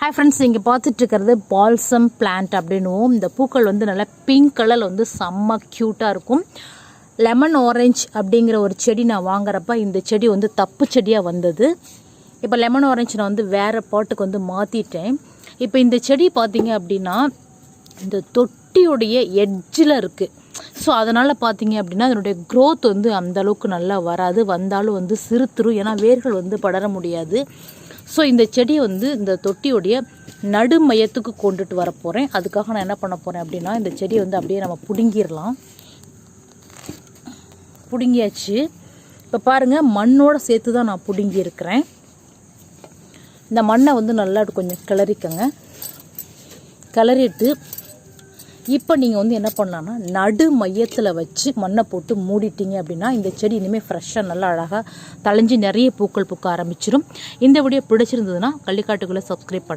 Hi friends நீங்கள் பார்த்துட்ருக்கிறது balsam plant அப்படின்னுவோம். இந்த பூக்கள் வந்து நல்லா பிங்க் கலரில் வந்து செம்ம க்யூட்டாக இருக்கும். லெமன் ஆரஞ்ச் அப்படிங்கிற ஒரு செடி நான் வாங்குறப்ப இந்த செடி வந்து தப்பு செடியாக வந்தது. இப்போ லெமன் ஆரஞ்சு நான் வந்து வேறு பாட்டுக்கு வந்து மாற்றிட்டேன் இப்போ இந்த செடி பார்த்தீங்க அப்படின்னா இந்த தொட்டியுடைய எட்ஜில் இருக்குது ஸோ அதனால் பார்த்தீங்க அப்படின்னா அதனுடைய க்ரோத் வந்து அந்தளவுக்கு நல்லா வராது. வந்தாலும் வந்து சிறுத்துரும் ஏன்னா வேர்கள் வந்து படர முடியாது. ஸோ இந்த செடியை வந்து இந்த தொட்டியுடைய நடு மையத்துக்கு கொண்டுட்டு வர போகிறேன் அதுக்காக நான் என்ன பண்ண போகிறேன் அப்படின்னா இந்த செடியை வந்து அப்படியே நம்ம பிடுங்கிடலாம். பிடுங்கியாச்சு. இப்போ பாருங்கள் மண்ணோட சேர்த்து தான் நான் பிடுங்கியிருக்கிறேன். இந்த மண்ணை வந்து நல்லா கொஞ்சம் கிளறிக்கங்க. கிளறிட்டு இப்போ நீங்கள் வந்து என்ன பண்ணலான்னா நடு மையத்தில் வச்சு மண்ணை போட்டு மூடிட்டீங்க அப்படின்னா இந்த செடி இனிமேல் ஃப்ரெஷ்ஷாக நல்லா அழகாக தளைஞ்சு நிறைய பூக்கள் பூக்க ஆரம்பிச்சிடும் இந்த வீடியோ பிடிச்சிருந்ததுன்னா கள்ளிக்காட்டுக்குள்ளே சப்ஸ்கிரைப் பண்ணுங்கள்